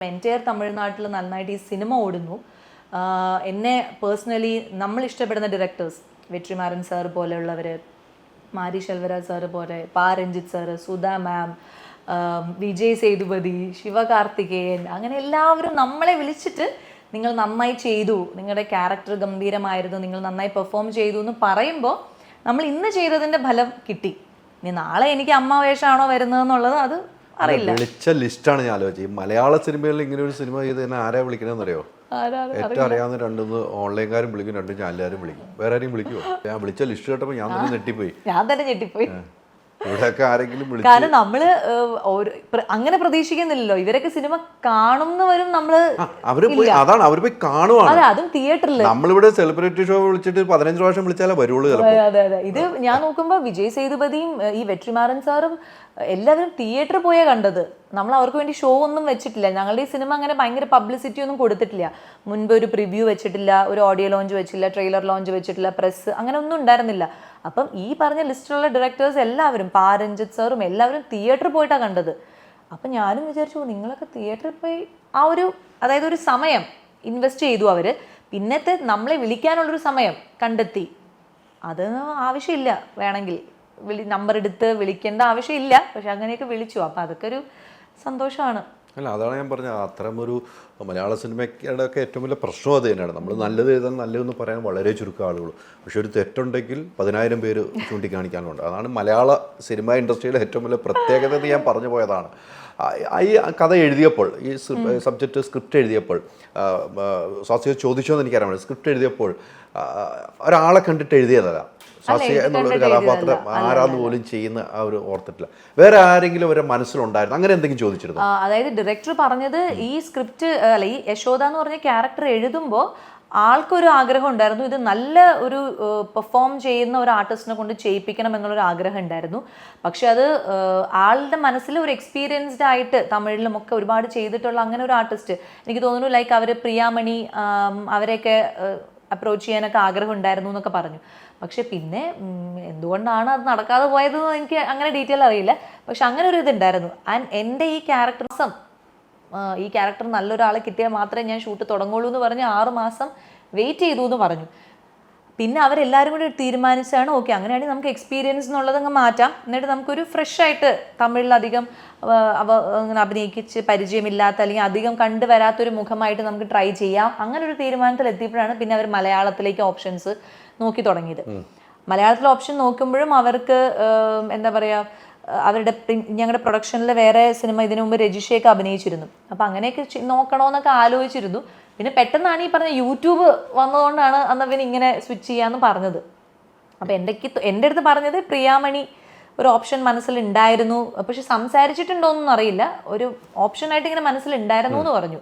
Entire തമിഴ്നാട്ടിൽ നന്നായിട്ട് ഈ സിനിമ ഓടുന്നു. എന്നെ പേഴ്സണലി നമ്മൾ ഇഷ്ടപ്പെടുന്ന ഡയറക്ടേഴ്സ് വെട്രിമാരൻ സാർ പോലെയുള്ളവർ മാരി ശെൽവരാജ് സാറ് പോലെ പാ രഞ്ജിത്ത് സാറ് സുധ മാം വിജയ് സേതുപതി ശിവകാർത്തികേയൻ അങ്ങനെ എല്ലാവരും നമ്മളെ വിളിച്ചിട്ട് നിങ്ങൾ നന്നായി ചെയ്തു നിങ്ങളുടെ ക്യാരക്ടർ ഗംഭീരമായിരുന്നു നിങ്ങൾ നന്നായി പെർഫോം ചെയ്തു എന്ന് പറയുമ്പോൾ നമ്മൾ ഇന്ന് ചെയ്തതിന്റെ ഫലം കിട്ടി. ഇനി നാളെ എനിക്ക് അമ്മ വേഷമാണോ വരുന്നതെന്നുള്ളത് അത് അറിയില്ല. വിളിച്ച ലിസ്റ്റാണ് ഞാൻ ആലോചിച്ചത്. ഈ മലയാള സിനിമയിൽ ഇങ്ങനെ ഒരു സിനിമ ചെയ്ത് തന്നെ ആരാ വിളിക്കണമെന്ന് അറിയോ ആരാ ഏറ്റവും അറിയാവുന്ന രണ്ടൊന്ന് ഓൺലൈൻകാരും വിളിക്കും രണ്ടും ചാനലുകാരും വിളിക്കും. വേറെ ആരെയും വിളിക്കുമോ ഞാൻ വിളിച്ച ലിസ്റ്റ് കേട്ടപ്പോൾ ഞാൻ തന്നെ ഞെട്ടിപ്പോയി. ഞാൻ തന്നെ ഞെട്ടിപ്പോയി. ഇവിടെയൊക്കെ ആരെങ്കിലും കാരണം നമ്മൾ അങ്ങനെ പ്രതീക്ഷിക്കുന്നില്ലല്ലോ. ഇവരൊക്കെ സിനിമ കാണുന്നവരും നമ്മൾ അവർ പോയി അതാണ് അവർ പോയി കാണുവാണ്. അതെ തിയേറ്ററിൽ നമ്മളിവിടെ സെലിബ്രിറ്റി ഷോ വിളിച്ചിട്ട് പതിനഞ്ച് പ്രാവശ്യം വിളിച്ചാലേ വരുള്ളൂ അതെ അതെ ഇത് ഞാൻ നോക്കുമ്പോ വിജയ് സേതുപതിയും ഈ വെട്രിമാറൻ സാറും എല്ലാവരും തിയേറ്ററിൽ പോയാൽ കണ്ടത്. നമ്മൾ അവർക്ക് വേണ്ടി ഷോ ഒന്നും വെച്ചിട്ടില്ല. ഞങ്ങളുടെ ഈ സിനിമ അങ്ങനെ ഭയങ്കര പബ്ലിസിറ്റി ഒന്നും കൊടുത്തിട്ടില്ല. മുൻപ് ഒരു പ്രിവ്യൂ വെച്ചിട്ടില്ല ഒരു ഓഡിയോ ലോഞ്ച് വെച്ചില്ല ട്രെയിലർ ലോഞ്ച് വെച്ചിട്ടില്ല പ്രസ് അങ്ങനെ ഒന്നും ഉണ്ടായിരുന്നില്ല. അപ്പം ഈ പറഞ്ഞ ലിസ്റ്റിലുള്ള ഡയറക്ടേഴ്സ് എല്ലാവരും പാരഞ്ജിത് സാറും എല്ലാവരും തിയേറ്ററിൽ പോയിട്ടാണ് കണ്ടത്. അപ്പം ഞാനും വിചാരിച്ചു നിങ്ങളൊക്കെ തിയേറ്ററിൽ പോയി ആ ഒരു അതായത് ഒരു സമയം ഇൻവെസ്റ്റ് ചെയ്തു അവർ പിന്നത്തെ നമ്മളെ വിളിക്കാനുള്ളൊരു സമയം കണ്ടെത്തി. അത് ആവശ്യമില്ല വേണമെങ്കിൽ. വിളി നമ്പർ എടുത്ത് വിളിക്കേണ്ട ആവശ്യമില്ല. പക്ഷെ അങ്ങനെയൊക്കെ വിളിച്ചു. അപ്പോൾ അതൊക്കെ ഒരു സന്തോഷമാണ്. അല്ല അതാണ് ഞാൻ പറഞ്ഞത്. അത്തരം ഒരു മലയാള സിനിമയുടെ ഒക്കെ ഏറ്റവും വലിയ പ്രശ്നം അത് തന്നെയാണ്. നമ്മൾ നല്ലത് എഴുതാൻ നല്ലതെന്ന് പറയാൻ വളരെ ചുരുക്കം ആളുകൾ പക്ഷെ ഒരു തെറ്റുണ്ടെങ്കിൽ പതിനായിരം പേര് ചൂണ്ടിക്കാണിക്കാനുണ്ട്. അതാണ് മലയാള സിനിമ ഇൻഡസ്ട്രിയുടെ ഏറ്റവും വലിയ പ്രത്യേകത എന്ന് ഞാൻ പറഞ്ഞു പോയതാണ്. ഈ കഥ എഴുതിയപ്പോൾ ഈ സബ്ജക്റ്റ് സ്ക്രിപ്റ്റ് എഴുതിയപ്പോൾ സ്വാസിക ചോദിച്ചോന്ന് എനിക്കറിയാം സ്ക്രിപ്റ്റ് എഴുതിയപ്പോൾ ഒരാളെ കണ്ടിട്ട് എഴുതിയതല്ല. സ്വാസിക എന്നുള്ള ഒരു കഥാപാത്രം ആരാന്ന് പോലും ചെയ്യുന്ന അവർ ഓർത്തിട്ടില്ല. വേറെ ആരെങ്കിലും അവരുടെ മനസ്സിലുണ്ടായിരുന്നു? അങ്ങനെ എന്തെങ്കിലും ചോദിച്ചിരുന്നു? അതായത് ഡയറക്ടർ പറഞ്ഞത് ഈ സ്ക്രിപ്റ്റ് അല്ല ഈ യശോദ എന്ന് പറഞ്ഞ ക്യാരക്ടർ എഴുതുമ്പോൾ ആൾക്കൊരു ആഗ്രഹം ഉണ്ടായിരുന്നു. ഇത് നല്ല ഒരു പെർഫോം ചെയ്യുന്ന ഒരു ആർട്ടിസ്റ്റിനെ കൊണ്ട് ചെയ്യിപ്പിക്കണം എന്നുള്ളൊരു ആഗ്രഹം ഉണ്ടായിരുന്നു. പക്ഷെ അത് ആളുടെ മനസ്സിൽ ഒരു എക്സ്പീരിയൻസ്ഡ് ആയിട്ട് തമിഴിലും ഒക്കെ ഒരുപാട് ചെയ്തിട്ടുള്ള അങ്ങനെ ഒരു ആർട്ടിസ്റ്റ് എനിക്ക് തോന്നുന്നു ലൈക്ക് അവർ പ്രിയാമണി അവരെയൊക്കെ അപ്രോച്ച് ചെയ്യാനൊക്കെ ആഗ്രഹം ഉണ്ടായിരുന്നു എന്നൊക്കെ പറഞ്ഞു. പക്ഷെ പിന്നെ എന്തുകൊണ്ടാണ് അത് നടക്കാതെ പോയതെന്ന് എനിക്ക് അങ്ങനെ ഡീറ്റെയിൽ അറിയില്ല. പക്ഷെ അങ്ങനെ ഒരു ഇതുണ്ടായിരുന്നു ആൻഡ് എന്റെ ഈ ക്യാരക്ടർസം ഈ ക്യാരക്ടർ നല്ലൊരാളെ കിട്ടിയാൽ മാത്രമേ ഞാൻ ഷൂട്ട് തുടങ്ങുള്ളൂ എന്ന് പറഞ്ഞ് ആറ് മാസം വെയിറ്റ് ചെയ്തു എന്ന് പറഞ്ഞു. പിന്നെ അവരെല്ലാവരും കൂടി തീരുമാനിച്ചാണ് ഓക്കെ അങ്ങനെയാണെങ്കിൽ നമുക്ക് എക്സ്പീരിയൻസ് എന്നുള്ളത് അങ്ങ് മാറ്റാം. എന്നിട്ട് നമുക്കൊരു ഫ്രഷ് ആയിട്ട് തമിഴിലധികം അധികം അവ അങ്ങനെ അഭിനയിക്കിച്ച് പരിചയമില്ലാത്ത അല്ലെങ്കിൽ അധികം കണ്ടുവരാത്തൊരു മുഖമായിട്ട് നമുക്ക് ട്രൈ ചെയ്യാം. അങ്ങനെ ഒരു തീരുമാനത്തിൽ എത്തിയപ്പോഴാണ് പിന്നെ അവർ മലയാളത്തിലേക്ക് ഓപ്ഷൻസ് നോക്കി തുടങ്ങിയത്. മലയാളത്തിലെ ഓപ്ഷൻ നോക്കുമ്പോഴും അവർക്ക് എന്താ പറയുക അവരുടെ ഞങ്ങളുടെ പ്രൊഡക്ഷനിൽ വേറെ സിനിമ ഇതിനു മുമ്പ് രജിഷയൊക്കെ അഭിനയിച്ചിരുന്നു. അപ്പോൾ അങ്ങനെയൊക്കെ നോക്കണമെന്നൊക്കെ ആലോചിച്ചിരുന്നു. പിന്നെ പെട്ടെന്നാണ് ഈ പറഞ്ഞ യൂട്യൂബ് വന്നതുകൊണ്ടാണ് അന്ന് പിന്നെ ഇങ്ങനെ സ്വിച്ച് ചെയ്യാമെന്ന് പറഞ്ഞത്. അപ്പോൾ എന്റെ എന്റെ അടുത്ത് പറഞ്ഞത് പ്രിയാമണി ഒരു ഓപ്ഷൻ മനസ്സിലുണ്ടായിരുന്നു. പക്ഷെ സംസാരിച്ചിട്ടുണ്ടോയെന്നൊന്നും അറിയില്ല. ഒരു ഓപ്ഷനായിട്ട് ഇങ്ങനെ മനസ്സിലുണ്ടായിരുന്നു എന്ന് പറഞ്ഞു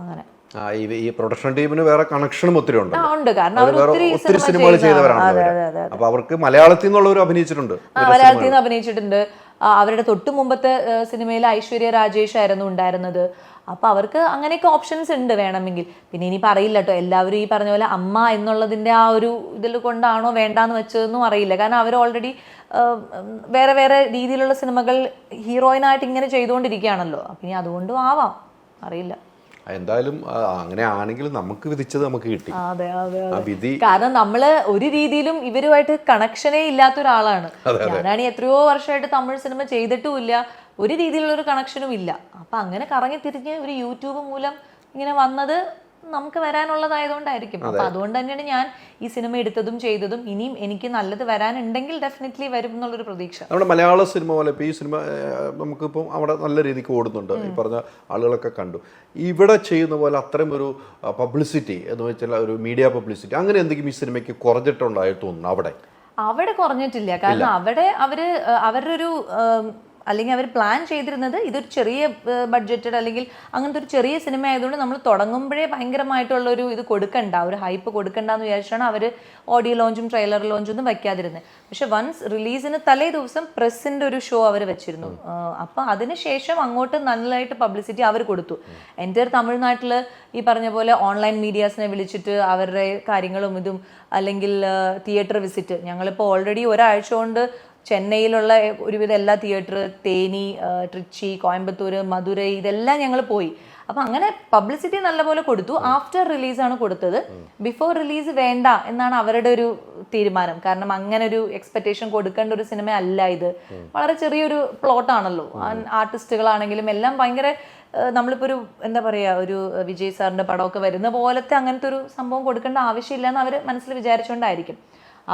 അങ്ങനെ. ഈ പ്രൊഡക്ഷൻ ടീമിന് വേറെ കണക്ഷനും ഒത്തിരി ഉണ്ട്. ഒത്തിരി സിനിമകൾ ചെയ്തവരാണ് അപ്പൊ അവർക്ക് മലയാളത്തിൽ നിന്നുള്ളവർ അഭിനയിച്ചിട്ടുണ്ട്. മലയാളത്തിൽ നിന്ന് അഭിനയിച്ചിട്ടുണ്ട്. അവരുടെ തൊട്ട് മുമ്പത്തെ സിനിമയിൽ ഐശ്വര്യ രാജേഷ് ആയിരുന്നു ഉണ്ടായിരുന്നത്. അപ്പൊ അവർക്ക് അങ്ങനെയൊക്കെ ഓപ്ഷൻസ് ഉണ്ട് വേണമെങ്കിൽ. പിന്നെ ഇനി പറയില്ല കേട്ടോ എല്ലാവരും ഈ പറഞ്ഞ പോലെ അമ്മ എന്നുള്ളതിന്റെ ആ ഒരു ഇതിൽ കൊണ്ടാണോ വേണ്ടാന്ന് വെച്ചതെന്നും അറിയില്ല. കാരണം അവർ ഓൾറെഡി വേറെ വേറെ രീതിയിലുള്ള സിനിമകൾ ഹീറോയിനായിട്ട് ഇങ്ങനെ ചെയ്തുകൊണ്ടിരിക്കുകയാണല്ലോ. അപ്പം ഇനി അതുകൊണ്ടും ആവാം. അറിയില്ല. എന്തായാലും അങ്ങനെ ആണെങ്കിൽ നമുക്ക് വിധിച്ചത് നമുക്ക് കിട്ടി. ആ വിധി കാരണം നമ്മൾ ഒരു രീതിയിലും ഇവരുമായിട്ട് കണക്ഷനേ ഇല്ലാത്ത ഒരാളാണ് ഞാനാണ് എത്രയോ വർഷമായിട്ട് തമിഴ് സിനിമ ചെയ്തിട്ടുമില്ല. ഒരു രീതിയിലുള്ള ഒരു കണക്ഷനും ഇല്ല. അപ്പൊ അങ്ങനെ കറങ്ങി തിരിഞ്ഞ് ഒരു യൂട്യൂബ് മൂലം ഇങ്ങനെ വന്നത് നമുക്ക് വരാനുള്ളതായതുകൊണ്ടായിരിക്കും. അപ്പൊ അതുകൊണ്ട് തന്നെയാണ് ഞാൻ ഈ സിനിമ എടുത്തതും ചെയ്തതും ഇനിയും എനിക്ക് നല്ലത് വരാനുണ്ടെങ്കിൽ ഡെഫിനറ്റ്ലി വരും എന്നുള്ളൊരു പ്രതീക്ഷ. നമ്മുടെ മലയാള സിനിമ പോലെ ഇപ്പോൾ ഈ സിനിമ നമുക്കിപ്പം അവിടെ നല്ല രീതിക്ക് ഓടുന്നുണ്ട്. ഈ പറഞ്ഞ ആളുകളൊക്കെ കണ്ടു. ഇവിടെ ചെയ്യുന്ന പോലെ അത്രയും ഒരു പബ്ലിസിറ്റി എന്ന് വെച്ചാൽ ഒരു മീഡിയ പബ്ലിസിറ്റി അങ്ങനെ എന്തെങ്കിലും ഈ സിനിമയ്ക്ക് കുറഞ്ഞിട്ടുണ്ടായിട്ട് തോന്നുന്നു അവിടെ? അവിടെ കുറഞ്ഞിട്ടില്ല. കാരണം അവിടെ അവർ അവരുടെ ഒരു അല്ലെങ്കിൽ അവർ പ്ലാൻ ചെയ്തിരുന്നത് ഇതൊരു ചെറിയ ബഡ്ജറ്റഡ് അല്ലെങ്കിൽ അങ്ങനത്തെ ഒരു ചെറിയ സിനിമ ആയതുകൊണ്ട് നമ്മൾ തുടങ്ങുമ്പോഴേ ഭയങ്കരമായിട്ടുള്ള ഒരു ഇത് കൊടുക്കണ്ട ഒരു ഹൈപ്പ് കൊടുക്കണ്ട എന്ന് വിചാരിച്ചാണ് അവർ ഓഡിയോ ലോഞ്ചും ട്രെയിലർ ലോഞ്ചും ഒന്നും വയ്ക്കാതിരുന്നത്. പക്ഷെ വൺസ് റിലീസിന് തലേ ദിവസം പ്രസിന്റെ ഒരു ഷോ അവർ വെച്ചിരുന്നു. അപ്പോൾ അതിനുശേഷം അങ്ങോട്ട് നല്ലതായിട്ട് പബ്ലിസിറ്റി അവർ കൊടുത്തു. എന്റെ തമിഴ്നാട്ടിൽ ഈ പറഞ്ഞ പോലെ ഓൺലൈൻ മീഡിയാസിനെ വിളിച്ചിട്ട് അവരുടെ കാര്യങ്ങളും ഇതും അല്ലെങ്കിൽ തിയേറ്റർ വിസിറ്റ് ഞങ്ങളിപ്പോൾ ഓൾറെഡി ഒരാഴ്ച കൊണ്ട് ചെന്നൈയിലുള്ള ഒരുവിധം എല്ലാ തിയേറ്റർ തേനി ട്രിച്ചി കോയമ്പത്തൂർ മധുരൈ ഇതെല്ലാം ഞങ്ങൾ പോയി. അപ്പൊ അങ്ങനെ പബ്ലിസിറ്റി നല്ലപോലെ കൊടുത്തു. ആഫ്റ്റർ റിലീസാണ് കൊടുത്തത്. ബിഫോർ റിലീസ് വേണ്ട എന്നാണ് അവരുടെ ഒരു തീരുമാനം. കാരണം അങ്ങനെ ഒരു എക്സ്പെക്ടേഷൻ കൊടുക്കേണ്ട ഒരു സിനിമ അല്ല ഇത്. വളരെ ചെറിയൊരു പ്ലോട്ടാണല്ലോ ആർട്ടിസ്റ്റുകളാണെങ്കിലും എല്ലാം ഭയങ്കര നമ്മളിപ്പോൾ നമ്മളിപ്പോ ഒരു എന്താ പറയാ ഒരു വിജയ് സാറിന്റെ പടമൊക്കെ വരുന്ന പോലത്തെ അങ്ങനത്തെ ഒരു സംഭവം കൊടുക്കേണ്ട ആവശ്യമില്ല എന്ന് അവർ മനസ്സിൽ വിചാരിച്ചുകൊണ്ടായിരിക്കും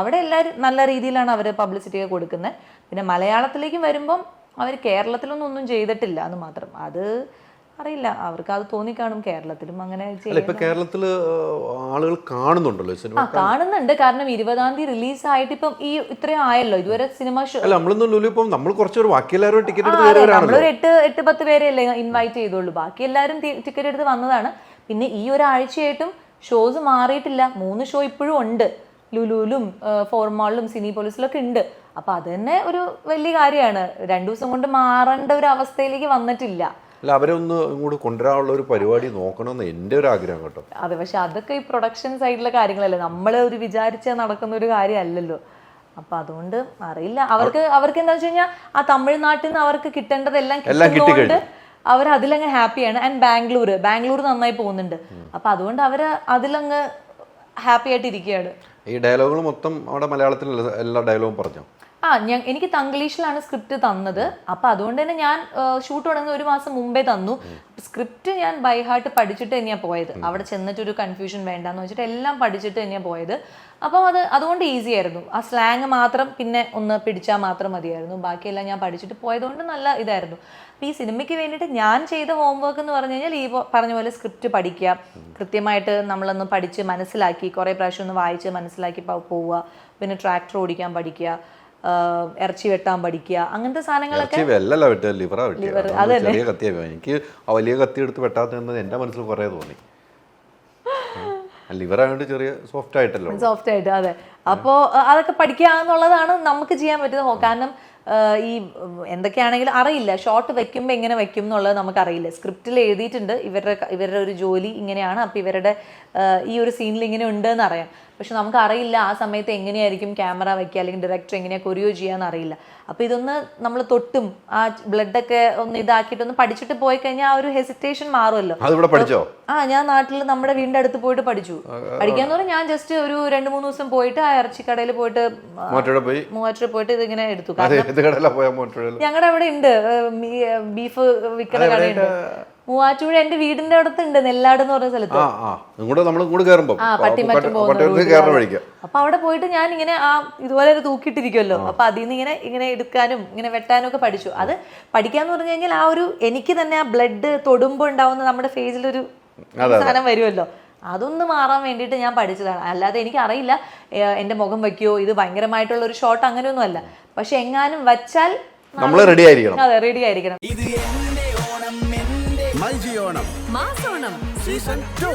അവിടെ എല്ലാവരും നല്ല രീതിയിലാണ് അവർ പബ്ലിസിറ്റി ഒക്കെ കൊടുക്കുന്നത് പിന്നെ മലയാളത്തിലേക്കും വരുമ്പം അവർ കേരളത്തിലൊന്നും ഒന്നും ചെയ്തിട്ടില്ല എന്ന് മാത്രം. അത് അറിയില്ല. അവർക്ക് അത് തോന്നിക്കാണും കേരളത്തിലും അങ്ങനെ കേരളത്തിൽ ആളുകൾ കാണുന്നുണ്ടല്ലോ സിനിമ. കാണുന്നുണ്ട്. കാരണം ഇരുപതാം തീയതി റിലീസ് ആയിട്ട് ഇപ്പം ഈ ഇത്രയും ആയല്ലോ. ഇതുവരെ സിനിമ ഷോ നമ്മൾ കുറച്ചൊരു ബാക്കി എല്ലാവരും ടിക്കറ്റ് നമ്മളൊരു എട്ട് എട്ട് പത്ത് പേരെയല്ലേ ഇൻവൈറ്റ് ചെയ്തോളൂ ബാക്കി എല്ലാവരും ടിക്കറ്റ് എടുത്ത് വന്നതാണ്. പിന്നെ ഈ ഒരാഴ്ചയായിട്ടും ഷോസ് മാറിയിട്ടില്ല. മൂന്ന് ഷോ ഇപ്പോഴും ഉണ്ട്. ലുലുലും ഫോർമാളിലും സിനി പോലീസിലൊക്കെ ഉണ്ട്. അപ്പൊ അത് തന്നെ ഒരു വലിയ കാര്യമാണ്. രണ്ടു ദിവസം കൊണ്ട് മാറേണ്ട ഒരു അവസ്ഥയിലേക്ക് വന്നിട്ടില്ല. അല്ല അവരെ ഒന്ന് ഇങ്ങോട്ട് കൊണ്ടുവരാനുള്ള ഒരു പരിപാടി നോക്കണമെന്ന് എന്റെ ഒരു ആഗ്രഹം കേട്ടോ. അതെ പക്ഷെ അതൊക്കെ ഈ പ്രൊഡക്ഷൻ സൈഡിലെ കാര്യങ്ങളല്ലേ. നമ്മൾ ഒരു വിചാരിച്ച നടക്കുന്ന ഒരു കാര്യമല്ലല്ലോ. അപ്പൊ അതുകൊണ്ട് അറിയില്ല. അവർക്ക് അവർക്ക് എന്താ വെച്ച് കഴിഞ്ഞാൽ ആ തമിഴ്നാട്ടിൽ നിന്ന് അവർക്ക് കിട്ടേണ്ടതെല്ലാം കിട്ടുന്നതുകൊണ്ട് അവർ അതിലങ്ങ് ഹാപ്പിയാണ്. ആൻഡ് ബാംഗ്ലൂർ ബാംഗ്ലൂർ നന്നായി പോകുന്നുണ്ട്. അപ്പൊ അതുകൊണ്ട് അവർ അതിലങ്ങ് ഹാപ്പി ആയിട്ട് ഇരിക്കുകയാണ് ഈ ഡയലോഗുകൾ മൊത്തം അവിടെ മലയാളത്തിൽ എല്ലാ ഡയലോഗും പറഞ്ഞോ. ആ ഞാൻ എനിക്ക് തംഗ്ലീഷിലാണ് സ്ക്രിപ്റ്റ് തന്നത്. അപ്പൊ അതുകൊണ്ട് തന്നെ ഞാൻ ഷൂട്ട് തുടങ്ങുന്ന ഒരു മാസം മുമ്പേ തന്നു. സ്ക്രിപ്റ്റ് ഞാൻ ബൈ ഹാർട്ട് പഠിച്ചിട്ട് തന്നെയാണ് പോയത്. അവിടെ ചെന്നിട്ട് ഒരു കൺഫ്യൂഷൻ വേണ്ടെന്ന് വെച്ചിട്ട് എല്ലാം പഠിച്ചിട്ട് തന്നെയാണ് പോയത്. അപ്പം അത് അതുകൊണ്ട് ഈസി ആയിരുന്നു. ആ സ്ലാങ് മാത്രം പിന്നെ ഒന്ന് പിടിച്ചാൽ മാത്രം മതിയായിരുന്നു. ബാക്കിയെല്ലാം ഞാൻ പഠിച്ചിട്ട് പോയതുകൊണ്ട് നല്ല ഇതായിരുന്നു. അപ്പോൾ ഈ സിനിമയ്ക്ക് വേണ്ടിയിട്ട് ഞാൻ ചെയ്ത ഹോംവർക്ക് എന്ന് പറഞ്ഞു കഴിഞ്ഞാൽ ഈ പറഞ്ഞ പോലെ സ്ക്രിപ്റ്റ് പഠിക്കുക. കൃത്യമായിട്ട് നമ്മളൊന്ന് പഠിച്ച് മനസ്സിലാക്കി കുറേ പ്രാവശ്യം ഒന്ന് വായിച്ച് മനസ്സിലാക്കി പോവുക. പിന്നെ ട്രാക്ടർ ഓടിക്കാൻ പഠിക്കുക. ഇറച്ചി വെട്ടാൻ പഠിക്കുക അങ്ങനത്തെ സാധനങ്ങളൊക്കെ വെല്ലല്ല വെട്ടുക ലിവറാ വെട്ടിയ അതുകൊണ്ട് ചെറിയ. എനിക്ക് വലിയ കത്തി എടുത്ത് വെട്ടാത്തതെന്ന് എന്റെ മനസ്സിൽ കുറേ തോന്നി. ലിവറായതുകൊണ്ട് ചെറിയ സോഫ്റ്റ് ആയിട്ടല്ലോ സോഫ്റ്റ് ആയിട്ട് അതെ. അപ്പോ അതൊക്കെ പഠിക്കുക എന്നുള്ളതാണ് നമുക്ക് ചെയ്യാൻ പറ്റുന്നത്. കാരണം ഈ എന്തൊക്കെയാണെങ്കിൽ എന്തൊക്കെയാണെങ്കിലും അറിയില്ല. ഷോട്ട് വെക്കുമ്പോൾ എങ്ങനെ വെക്കും എന്നുള്ളത് നമുക്കറിയില്ല. സ്ക്രിപ്റ്റിൽ എഴുതിയിട്ടുണ്ട്. ഇവരുടെ ഇവരുടെ ഒരു ജോലി ഇങ്ങനെയാണ്. അപ്പോൾ ഇവരുടെ ഈ ഒരു സീനിൽ ഇങ്ങനെ ഉണ്ട് എന്ന് അറിയാം പക്ഷെ നമുക്കറിയില്ല ആ സമയത്ത് എങ്ങനെയായിരിക്കും ക്യാമറ വയ്ക്കുക അല്ലെങ്കിൽ ഡയറക്ടർ എങ്ങനെയാണ് കൊറിയോ ചെയ്യാന്ന് അറിയില്ല അപ്പോൾ ഇതൊന്ന് നമ്മൾ തൊട്ടും ആ ബ്ലഡൊക്കെ ഒന്ന് ഇതാക്കിയിട്ടൊന്ന് പഠിച്ചിട്ട് പോയി കഴിഞ്ഞാൽ ആ ഒരു ഹെസിറ്റേഷൻ മാറുമല്ലോ. പഠിച്ചോ? ആ ഞാൻ നാട്ടിൽ നമ്മുടെ വീടിന്റെ അടുത്ത് പോയിട്ട് പഠിച്ചു. പഠിക്കാന്ന് പറഞ്ഞാൽ ഞാൻ ജസ്റ്റ് ഒരു രണ്ട് മൂന്ന് ദിവസം പോയിട്ട് ആ ഇറച്ചിക്കടയിൽ പോയിട്ട് മൂവാറ്റുപുഴ പോയിട്ട് ഇതിങ്ങനെ എടുത്തു. കടയിലാ മോറ്റോടയിൽ ഞങ്ങളുടെ അവിടെ ഉണ്ട് ബീഫ് വിൽക്കുന്ന കടയുണ്ട്. മൂവാറ്റുപുഴ എന്റെ വീടിന്റെ അടുത്തുണ്ട് നെല്ലാട് എന്ന് പറഞ്ഞ സ്ഥലത്ത്. ഇങ്ങോട്ട് നമ്മൾ കയറുമ്പോൾ അപ്പൊ അവിടെ പോയിട്ട് ഞാൻ ഇങ്ങനെ ആ ഇതുപോലെ തൂക്കിയിട്ടിരിക്കുമല്ലോ അപ്പൊ അതിൽ നിന്ന് ഇങ്ങനെ ഇങ്ങനെ എടുക്കാനും ഇങ്ങനെ വെട്ടാനും ഒക്കെ പഠിച്ചു. അത് പഠിക്കാന്ന് പറഞ്ഞു കഴിഞ്ഞാൽ ആ ഒരു എനിക്ക് തന്നെ ആ ബ്ലഡ് തൊടുമ്പോൾ ഉണ്ടാവുന്ന നമ്മുടെ ഫേസിൽ ഒരു സാധനം വരുമല്ലോ അതൊന്ന് മാറാൻ വേണ്ടിയിട്ട് ഞാൻ പഠിച്ചതാണ്. അല്ലാതെ എനിക്ക് അറിയില്ല എന്റെ മുഖം വയ്ക്കുമോ ഇത് ഭയങ്കരമായിട്ടുള്ള ഒരു ഷോട്ട് അങ്ങനെയൊന്നും അല്ല. പക്ഷെ എങ്ങാനും വച്ചാൽ നമ്മൾ റെഡി ആയിരിക്കണം. അതെ റെഡി ആയിരിക്കണം. MyG Onam season two